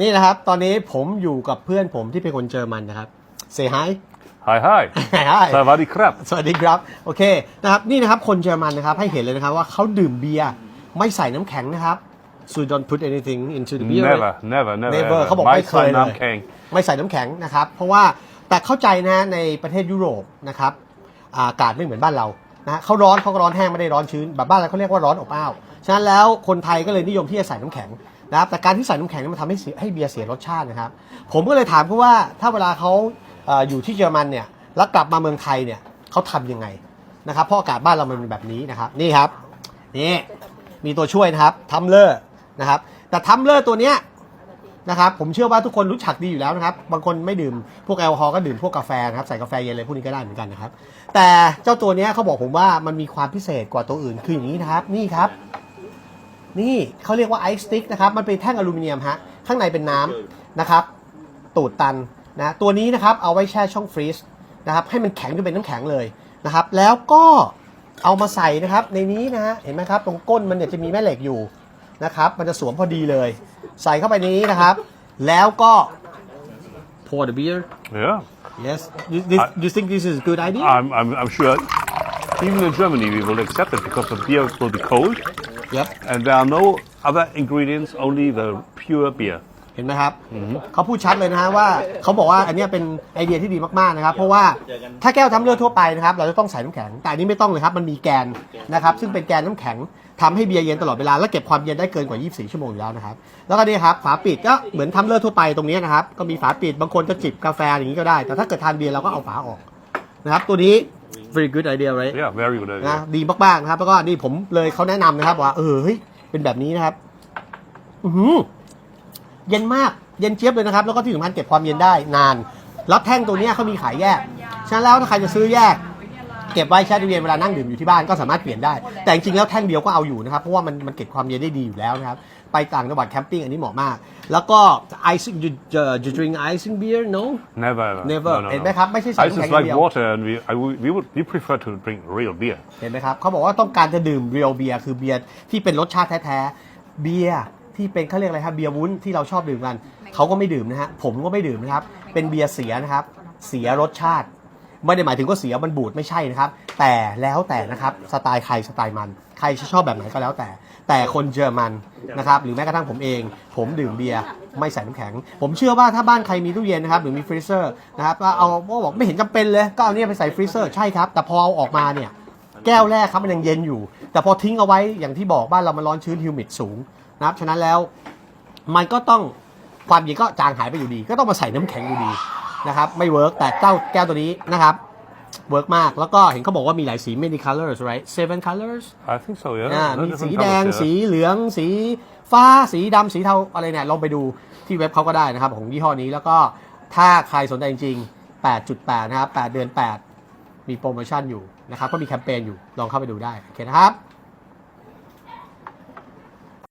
นี่นะครับ ตอนนี้ผมอยู่กับเพื่อนผมที่เป็นคนเยอรมันนะครับเซฮาย Hi hi. ฮาย Savadi krap. สวัสดีครับ โอเคนะครับนี่นะครับคนเยอรมันนะครับให้เห็นเลยนะครับว่าเขาดื่มเบียร์ไม่ใส่น้ำแข็งนะครับ so don't put anything into the beer Never, never, never. Never. ever. เขาบอก My ไม่เคย son เลย Nam Kang. ไม่ใส่น้ำแข็งนะครับ เพราะว่าแต่เข้าใจนะฮะในประเทศยุโรปนะครับอาอากาศไม่เหมือนบ้านเรานะฮะเขาร้อนเขาก็ร้อนแห้งไม่ได้ร้อนชื้นแบบบ้านเราเขาเรียกว่าร้อนอบอ้าวฉะนั้นแล้วคนไทยก็เลยนิยมที่จะใส่น้ำแข็ง นะครับแต่การที่ใส่น้ำแข็งนี่มันทำให้เสียให้เบียร์เสียรสชาตินะครับ ผมก็เลยถามเขาว่าถ้าเวลาเขาเอ่ออยู่ที่เยอรมันเนี่ยแล้วกลับมาเมืองไทยเนี่ยเขาทำยังไงนะครับเพราะอากาศบ้านเรามันเป็นแบบนี้นะครับนี่ครับนี่มีตัวช่วยนะครับทัมเลอร์นะครับแต่ทัมเลอร์ตัวเนี้ยนะครับผมเชื่อว่าทุกคนรู้จักดีอยู่แล้วนะครับ บางคนไม่ดื่มพวกแอลกอฮอล์ก็ดื่มพวกกาแฟนะครับใส่กาแฟเย็นอะไรพวกนี้ก็ได้เหมือนกันนะครับ แต่เจ้าตัวเนี้ยเขาบอกผมว่ามันมีความพิเศษกว่าตัวอื่นคืออย่างนี้นะครับนี่ครับ นี่เขาเรียกว่าไอซ์สติ๊กนะครับ มันเป็นแท่งอลูมิเนียมฮะ ข้างในเป็นน้ำนะครับ ตูดตันนะ ตัวนี้นะครับ เอาไว้แช่ช่องฟรีซนะครับ ให้มันแข็งจนเป็นน้ำแข็งเลยนะครับ แล้วก็เอามาใส่นะครับ ในนี้นะฮะ เห็นไหมครับ ตรงก้นมันเนี่ยจะมีแม่เหล็กอยู่นะครับ มันจะสวมพอดีเลย ใส่เข้าไปในนี้นะครับ แล้วก็ pour the beer Yeah. yes you, this, you think this is a good idea I'm, I'm, I'm sure even in Germany we will accept it because the beer will be cold yep and there are no other ingredients, only the pure beer. เห็นไหมครับเขาพูดชัดเลยนะฮะว่าเขาบอกว่าอันเนี้ยเป็นไอเดียที่ดีมากๆนะครับ เพราะว่าถ้าแก้วทำเลือดทั่วไปนะครับ เราจะต้องใส่น้ำแข็ง แต่อันนี้ไม่ต้องเลยครับ มันมีแกนนะครับ ซึ่งเป็นแกนน้ำแข็งทำให้เบียร์เย็นตลอดเวลา และเก็บความเย็นได้เกินกว่า 24 ชั่วโมงอยู่แล้วนะครับ แล้วก็นี่ครับฝาปิดก็เหมือนทำเลือดทั่วไปตรงนี้นะครับ ก็มีฝาปิดบางคนจะจิบกาแฟอย่างนี้ก็ได้ แต่ถ้าเกิดทานเบียร์เราก็เอาฝาออกนะครับ ตัวนี้ very good idea right Yeah, very good นะ idea. ดีมากๆนะครับ แล้วก็นี่ผมเลยเขาแนะนำนะครับว่า เออเฮ้ยเป็นแบบนี้นะครับ อือหือเย็นมากเย็นเจี๊ยบเลยนะครับ แล้วก็ที่สำคัญเก็บความเย็นได้นาน แล้วแท่งตัวเนี้ยเขามีขายแยก ฉะนั้นแล้วถ้าใครจะซื้อแยก เก็บไว้แช่ตู้เย็นเวลานั่งดื่มอยู่ที่บ้านก็สามารถเปลี่ยนได้ แต่จริงๆแล้วแท่งเดียวก็เอาอยู่นะครับ เพราะว่ามันมันเก็บความเย็นได้ดีอยู่แล้วนะครับ ไปต่างจังหวัดแคมปิ้งอันนี้เหมาะมาก แล้วก็ icing you uh, you drink icing beer no Never, ever. never No, no, เห็น no. ไหมครับไม่ใช่ใส่ Ice น้ำแข็ง is อย่าง like เดียว water, and we, I, we would we prefer to drink real beer. เห็นไหมครับเขาบอกว่าต้องการจะดื่มเรียลเบียร์คือเบียร์ที่เป็นรสชาติแท้ๆเบียร์ที่เป็นเขาเรียกอะไรครับเบียร์วุ้นที่เราชอบดื่มกันเขาก็ไม่ดื่มนะฮะผมก็ไม่ดื่มนะครับเป็นเบียร์เสียนะครับเสียรสชาติ ไม่ได้หมายถึงว่าเสียมันบูดไม่ใช่นะครับ แต่แล้วแต่นะครับสไตล์ใครสไตล์มัน ใครชอบแบบไหนก็แล้วแต่ แต่คนเยอรมันนะครับหรือแม้กระทั่งผมเอง ผมดื่มเบียร์ไม่ใส่น้ำแข็ง ผมเชื่อว่าถ้าบ้านใครมีตู้เย็นนะครับหรือมีฟรีเซอร์นะครับก็เอาก็บอกไม่เห็นจำเป็นเลยก็เอาเนี่ยไปใส่ฟรีเซอร์ใช่ครับแต่พอเอาออกมาเนี่ยแก้วแรกครับมันยังเย็นอยู่ แต่พอทิ้งเอาไว้อย่างที่บอกบ้านเรามันร้อนชื้นฮิวมิดสูงนะครับฉะนั้นแล้วมันก็ต้องความเย็นก็จางหายไปอยู่ดี ก็ต้องมาใส่น้ำแข็งอยู่ดี นะครับไม่เวิร์กแต่เจ้าแก้วตัวนี้นะครับเวิร์กมาก แล้วก็เห็นเขาบอกว่ามีหลายสี many colors right seven colors I think so. Yeah. อ่า No มี different สี colours, แดง yeah. สีเหลือง สีฟ้า สีดำสีเทาอะไรเนี่ย ลองไปดูที่เว็บเขาก็ได้นะครับ ของยี่ห้อนี้ แล้วก็ถ้าใครสนใจจริงๆ 8.8 นะครับ 8 เดือน 8 มีโปรโมชั่นอยู่นะครับ ก็มีแคมเปญอยู่ ลองเข้าไปดูได้ โอเคนะครับ